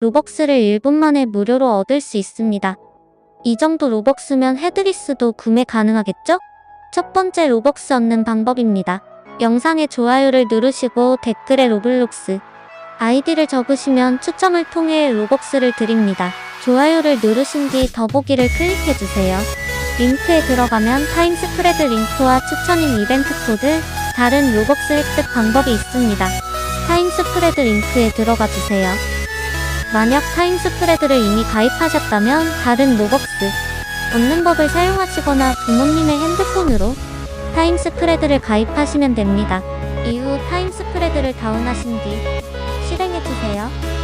로벅스를 1분 만에 무료로 얻을 수 있습니다. 이 정도 로벅스면 헤드리스도 구매 가능하겠죠? 첫 번째 로벅스 얻는 방법입니다. 영상에 좋아요를 누르시고 댓글에 로블록스 아이디를 적으시면 추첨을 통해 로벅스를 드립니다. 좋아요를 누르신 뒤 더보기를 클릭해주세요. 링크에 들어가면 타임스프레드 링크와 추천인 이벤트 코드, 다른 로벅스 획득 방법이 있습니다. 타임스프레드 링크에 들어가 주세요. 만약 타임스프레드를 이미 가입하셨다면 다른 로벅스 없는 법을 사용하시거나 부모님의 핸드폰으로 타임스프레드를 가입하시면 됩니다. 이후 타임스프레드를 다운하신 뒤 실행해주세요.